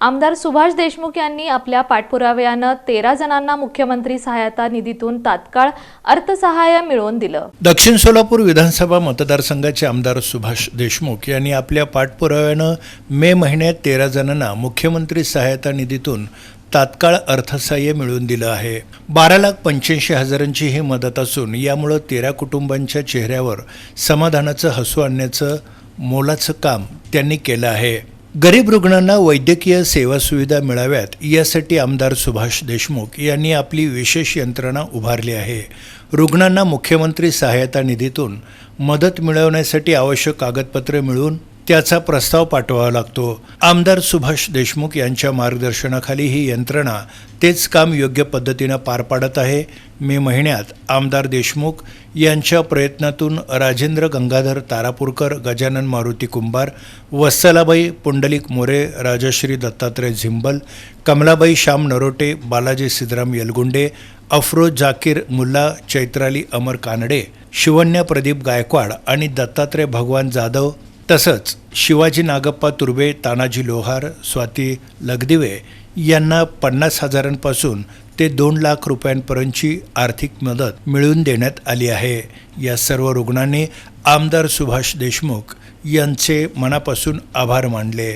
आमदार सुभाष देशमुख यांनी आपल्या पाठपुराव्यानं तेरा जणांना मुख्यमंत्री सहायता निधीतून तात्काळ अर्थसहाय्य मिळवून दिलं. दक्षिण सोलापूर विधानसभा मतदारसंघाचे आमदार सुभाष देशमुख यांनी आपल्या पाठपुराव्यानं मे महिन्यात तेरा जणांना मुख्यमंत्री सहायता निधीतून तात्काळ अर्थसहाय्य मिळवून दिलं आहे. बारा लाख पंच्याऐंशी हजारांची ही मदत असून यामुळं तेरा कुटुंबांच्या चेहऱ्यावर समाधानाचं हसू आणण्याचं मोलाचं काम त्यांनी केलं आहे. गरीब रुग्णांना वैद्यकीय सेवा सुविधा मिळाव्यात यासाठी आमदार सुभाष देशमुख यांनी आपली विशेष यंत्रणा उभारली आहे. रुग्णांना मुख्यमंत्री सहायता निधीतून मदत मिळवण्यासाठी आवश्यक कागदपत्रे मिळवून त्याचा प्रस्ताव पाठवावा लागतो. आमदार सुभाष देशमुख यांच्या मार्गदर्शनाखाली ही यंत्रणा तेच काम योग्य पद्धतीनं पार पाडत आहे. मे महिन्यात आमदार देशमुख यांच्या प्रयत्नातून राजेंद्र गंगाधर तारापूरकर गजानन मारुती कुंभार वत्सलाबाई पुंडलिक मोरे राजश्री दत्तात्रय झिंबल कमलाबाई श्याम नरोटे बालाजी सिद्धराम येलगुंडे अफरोज जाकीर मुल्ला चैत्राली अमर कानडे शिवन्या प्रदीप गायकवाड आणि दत्तात्रय भगवान जाधव तसंच शिवाजी नागप्पा तुर्बे तानाजी लोहार स्वाती लगदिवे यांना पन्नास हजारांपासून ते दोन लाख रुपयांपर्यंतची आर्थिक मदत मिळवून देण्यात आली आहे. या सर्व रुग्णांनी आमदार सुभाष देशमुख यांचे मनापासून आभार मानले.